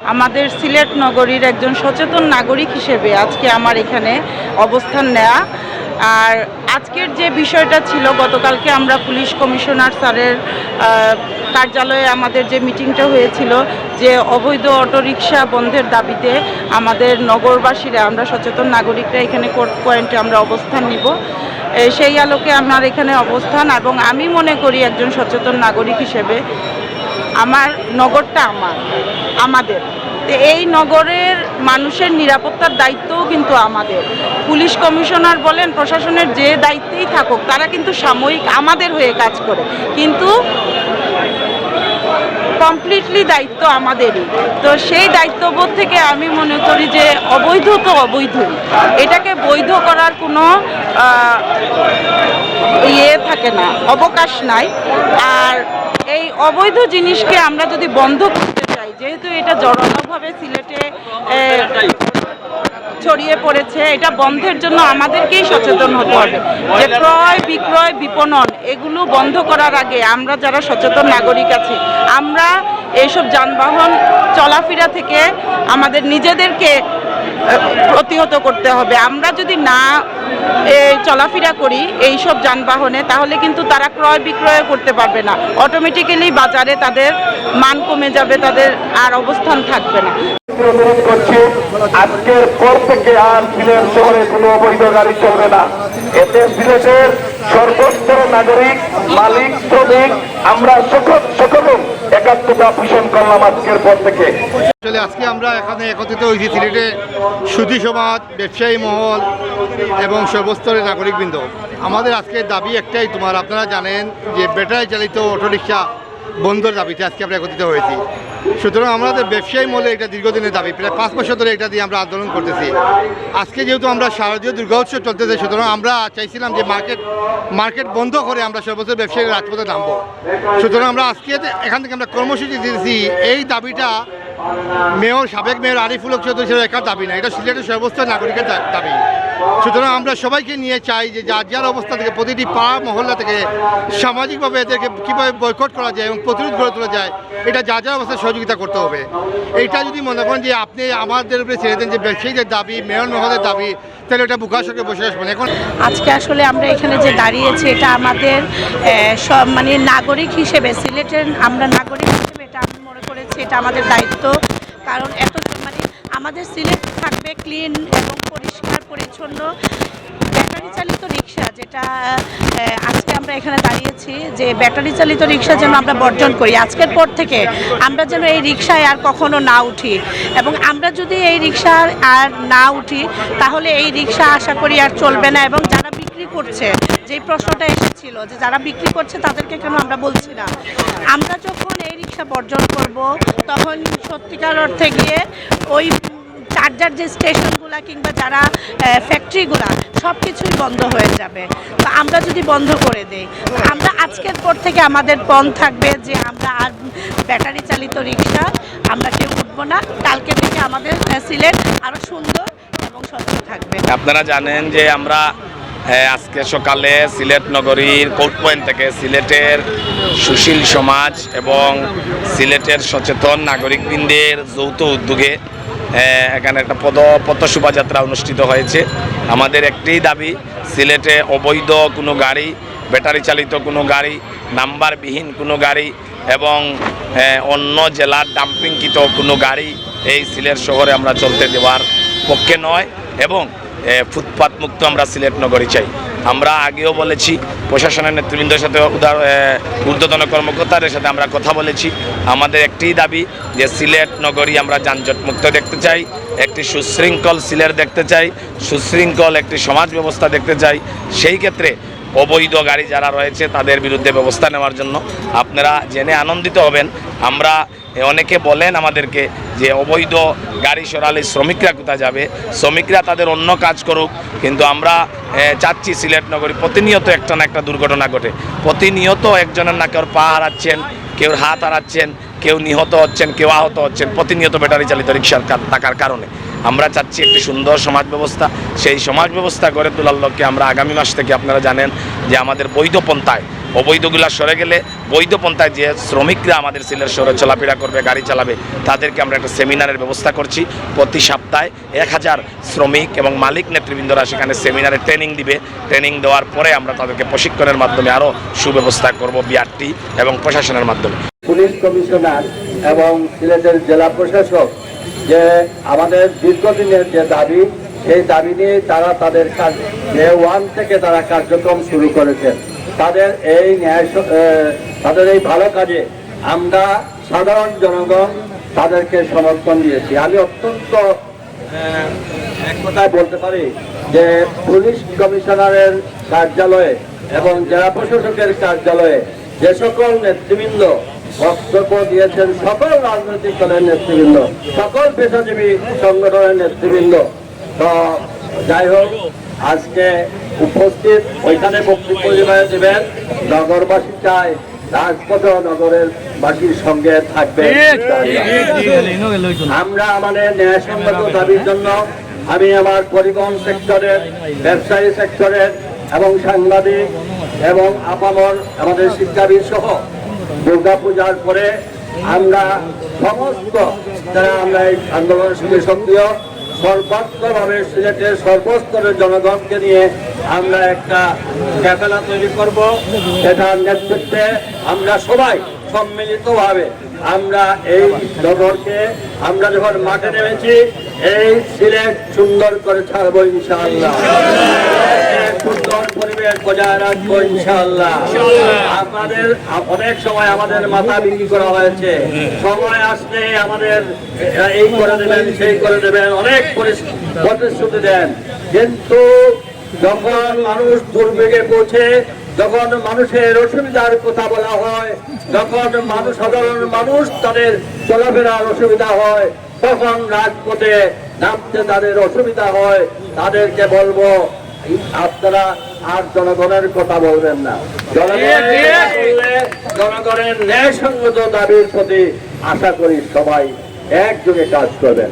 আমাদের সিলেট নগরীর একজন সচেতন নাগরিক হিসেবে আজকে আমার এখানে অবস্থান নেয়া। আর আজকের যে বিষয়টা ছিল, গতকালকে আমরা পুলিশ কমিশনার স্যারের কার্যালয়ে আমাদের যে মিটিংটা হয়েছিল, যে অবৈধ অটোরিকশা বন্ধের দাবিতে আমাদের নগরবাসীরা, আমরা সচেতন নাগরিকরা এখানে কোর্ট পয়েন্টে আমরা অবস্থান নিব। সেই আলোকে আমার এখানে অবস্থান এবং আমি মনে করি একজন সচেতন নাগরিক হিসেবে আমার নগরটা আমার, আমাদের। এই নগরের মানুষের নিরাপত্তার দায়িত্বও কিন্তু আমাদের। পুলিশ কমিশনার বলেন, প্রশাসনের যে দায়িত্বেই থাকুক, তারা কিন্তু সাময়িক আমাদের হয়ে কাজ করে। কিন্তু কমপ্লিটলি দায়িত্ব আমাদেরই। তো সেই দায়িত্ববোধ থেকে আমি মনে করি যে অবৈধ তো অবৈধ এটাকে বৈধ করার কোনো ইয়ে থাকে না, অবকাশ নাই। আর এই অবৈধ জিনিসকে আমরা যদি বন্ধ করতে চাই, যেহেতু এটা জড়ানোভাবে সিলেটে ছড়িয়ে পড়েছে, এটা বন্ধের জন্য আমাদেরকেই সচেতন হতে হবে। যে ক্রয়, বিক্রয়, বিপণন, এগুলো বন্ধ করার আগে আমরা যারা সচেতন নাগরিক আছি, আমরা এইসব যানবাহন চলাফেরা থেকে আমাদের নিজেদেরকে প্রতিহত করতে হবে। আমরা যদি না চলাফেরা করি এই সব যানবাহনে, তাহলে কিন্তু তারা ক্রয় বিক্রয় করতে পারবে না। অটোমেটিক্যালি বাজারে তাদের মান কমে যাবে, তাদের আর অবস্থান থাকবে না। অনুরোধ করছি, আজকের পর থেকে আর সিলেট শহরে কোনো অবৈধ গাড়ি চলবে না। এতে সিলেটের সর্বস্তর নাগরিক, মালিক, শ্রমিক, আমরা সকল সকলে একাত্মতা পোষণ করলাম আজকের পর থেকে। আজকে আমরা এখানে একত্রিত হয়েছি সিলেটে সুধী সমাজ, ব্যবসায়ী মহল এবং সর্বস্তরের নাগরিকবৃন্দ। আমাদের আজকে দাবি একটাই, তোমার আপনারা জানেন যে ব্যাটারি চালিত অটোরিকশা বন্ধের দাবিতে আজকে আমরা একত্রিত হয়েছি। সুতরাং আমাদের ব্যবসায়ী মহলে এটা দীর্ঘদিনের দাবি। প্রায় পাঁচ বছর ধরে এটা দিয়ে আমরা আন্দোলন করতেছি। আজকে যেহেতু আমরা শারদীয় দুর্গা উৎসব চলতেছে, সুতরাং আমরা চাইছিলাম যে মার্কেট মার্কেট বন্ধ করে আমরা সর্বস্তর ব্যবসায়ী রাজপথে নামবো। সুতরাং আমরা আজকে এখান থেকে আমরা কর্মসূচি দিয়েছি। এই দাবিটা মেয়র, সাবেক মেয়র আরিফুল চৌধুরী একার দাবি না, এটা সিলেটের সর্বোচ্চ নাগরিকের দাবি। সুতরাং আমরা সবাইকে নিয়ে চাই যে যার যার অবস্থা থেকে প্রতিটি পাড়া মহল্লা থেকে সামাজিকভাবে এদেরকে কীভাবে বয়কট করা যায় এবং প্রতিরোধ গড়ে তোলা যায়, এটা যার যার অবস্থায় সহযোগিতা করতে হবে। এইটা যদি মনে করেন যে আপনি আমাদের উপরে ছেড়ে দেন যে ব্যবসায়ীদের দাবি, মেয়র মহলের দাবি, তাহলে এটা বুকাশকে বসে আসবেন। এখন আজকে আসলে আমরা এখানে যে দাঁড়িয়েছি, এটা আমাদের সব মানে নাগরিক হিসেবে, সিলেটের আমরা নাগরিক হিসেবে এটা আমি মনে করেছি, এটা আমাদের দায়িত্ব। কারণ এত মানে আমাদের সিলেট থাকবে ক্লিন এবং পরিচ্ছন্ন ব্যাটারি চালিত রিক্সা যেটা আজকে আমরা এখানে দাঁড়িয়েছি যে ব্যাটারি চালিত রিক্সা যেন আমরা বর্জন করি। আজকের পর থেকে আমরা যেন এই রিক্সায় আর কখনো না উঠি এবং আমরা যদি এই রিক্সা আর না উঠি, তাহলে এই রিক্সা আশা করি আর চলবে না এবং যারা বিক্রি করছে, যেই প্রশ্নটা এসেছিল যে যারা বিক্রি করছে তাদেরকে কেন আমরা বলছি না, আমরা যখন এই রিক্সা বর্জন করব, তখন সত্যিকার অর্থে গিয়ে ওই চার্জার যে স্টেশনগুলো কিংবা যারা ফ্যাক্টরিগুলা সব কিছুই বন্ধ হয়ে যাবে। তো আমরা যদি বন্ধ করে দেই আমরা আজকের পর থেকে আমাদের পণ থাকবে যে আমরা আর ব্যাটারি চালিত রিক্সা আমরা কেউ উঠবো না। কালকে থেকে আমাদের সিলেট আরও সুন্দর এবং স্বচ্ছ থাকবে। আপনারা জানেন যে আমরা আজকে সকালে সিলেট নগরীর কোর্ট পয়েন্ট থেকে সিলেটের সুশীল সমাজ এবং সিলেটের সচেতন নাগরিকবৃন্দের যৌথ উদ্যোগে এখানে একটা পদ পথ শোভাযাত্রা অনুষ্ঠিত হয়েছে। আমাদের একটাই দাবি, সিলেটে অবৈধ কোনো গাড়ি, ব্যাটারি চালিত কোনো গাড়ি, নাম্বারবিহীন কোনো গাড়ি এবং অন্য জেলার ডাম্পিংকৃত কোনো গাড়ি এই সিলেট শহরে আমরা চলতে দেওয়ার পক্ষে নয় এবং ফুটপাত মুক্ত আমরা সিলেট নগরী চাই। আমরা আগেও বলেছি, প্রশাসনের নেতৃবৃন্দের সাথে উদার ঊর্ধ্বতন কর্মকর্তাদের সাথে আমরা কথা বলেছি। আমাদের একটিই দাবি যে সিলেট নগরী আমরা যানজট মুক্ত দেখতে চাই, একটি সুশৃঙ্খল সিলেট দেখতে চাই, সুশৃঙ্খল একটি সমাজ ব্যবস্থা দেখতে চাই। সেই ক্ষেত্রে অবৈধ গাড়ি যারা রয়েছে, তাদের বিরুদ্ধে ব্যবস্থা নেওয়ার জন্য আপনারা জেনে আনন্দিত হবেন। আমরা অনেকে বলেন আমাদেরকে যে অবৈধ গাড়ি সরালে শ্রমিকরা কোথায় যাবে? শ্রমিকরা তাদের অন্য কাজ করুক, কিন্তু আমরা চাচ্ছি সিলেট নগরী প্রতিনিয়ত একটা না একটা দুর্ঘটনা ঘটে। প্রতিনিয়ত একজনের না কেউ পা হারাচ্ছেন, কেউ হাত হারাচ্ছেন, কেউ নিহত হচ্ছেন, কেউ আহত হচ্ছেন, প্রতিনিয়ত ব্যাটারি চালিত রিক্সার থাকার কারণে। আমরা চাচ্ছি একটি সুন্দর সমাজ ব্যবস্থা। সেই সমাজ ব্যবস্থা গড়ে তোলার লক্ষ্যে আমরা আগামী মাস থেকে আপনারা জানেন যে আমাদের বৈধ পন্থায় অবৈধগুলা সরে গেলে বৈধ পন্থায় যে শ্রমিকরা আমাদের সিলেট শহরে চলাফেরা করবে, গাড়ি চালাবে, তাদেরকে আমরা একটা সেমিনারের ব্যবস্থা করছি। প্রতি সপ্তাহে এক হাজার শ্রমিক এবং মালিক নেতৃবৃন্দরা সেখানে সেমিনারে ট্রেনিং দিবে। ট্রেনিং দেওয়ার পরে আমরা তাদেরকে প্রশিক্ষণের মাধ্যমে আরও সুব্যবস্থা করব বিআরটি এবং প্রশাসনের মাধ্যমে। পুলিশ কমিশনার এবং সিলেটের জেলা প্রশাসক যে আমাদের দীর্ঘদিনের যে দাবি, সেই দাবি নিয়ে তারা তাদের কাজ ডে ওয়ান থেকে তারা কার্যক্রম শুরু করেছেন তাদের এই ন্যায় তাদের এই ভালো কাজে আমরা সাধারণ জনগণ তাদেরকে সমর্থন দিয়েছি। আমি অত্যন্ত এক কথায় বলতে পারি যে পুলিশ কমিশনারের কার্যালয়ে এবং জেলা প্রশাসকের কার্যালয়ে যে সকল নেতৃবৃন্দ বক্তব্য দিয়েছেন, সকল রাজনৈতিক দলের নেতৃবৃন্দ, সকল পেশাজীবী সংগঠনের নেতৃবৃন্দ, তো যাই হোক আজকে উপস্থিত ওইখানে বক্তব্য দেবেন নগরবাসী চায় রাজপথ নগরের বাসীর সঙ্গে থাকবে। আমরা আমাদের ন্যায়সঙ্গত দাবির জন্য আমি আমার পরিবহন সেক্টরের, ব্যবসায়ী সেক্টরের এবং সাংবাদিক এবং আপামর, আমাদের শিক্ষাবিদ সহ দুর্গা পূজার পরে আমরা সমস্ত, যারা আমরা এই আন্দোলনের সঙ্গে সক্রিয় সর্বাত্মকভাবে সিলেটের সর্বস্তরের জনগণকে নিয়ে আমরা একটা ক্যাপেলা তৈরি করব। এটার নেতৃত্বে আমরা সবাই সম্মিলিতভাবে আমরা এই নগরকে আমরা যখন মাঠে নেমেছি, এই সিলেট সুন্দর করে ছাড়বো ইনশাআল্লাহ। পরিবেশ রাখব ইনশাআল্লাহ। আমাদের অনেক সময় আমাদের মাথা বিক্রি করা হয়েছে। সময় আসলে আমাদের এই করে দেবেন সেই করে দেবেন অনেক প্রতিশ্রুতি দেন। কিন্তু যখন মানুষ দুর্যোগে পৌঁছে যখন মানুষের অসুবিধার কথা বলা হয় যখন মানুষ সাধারণ মানুষ তাদের চলাফেরার অসুবিধা হয় তখন রাজপথে নামতে তাদের অসুবিধা হয়। তাদেরকে বলব আপনারা আর জনগণের কথা বলবেন না। জনগণের ন্যায়সঙ্গত দাবির প্রতি আশা করি সবাই একযোগে কাজ করবেন।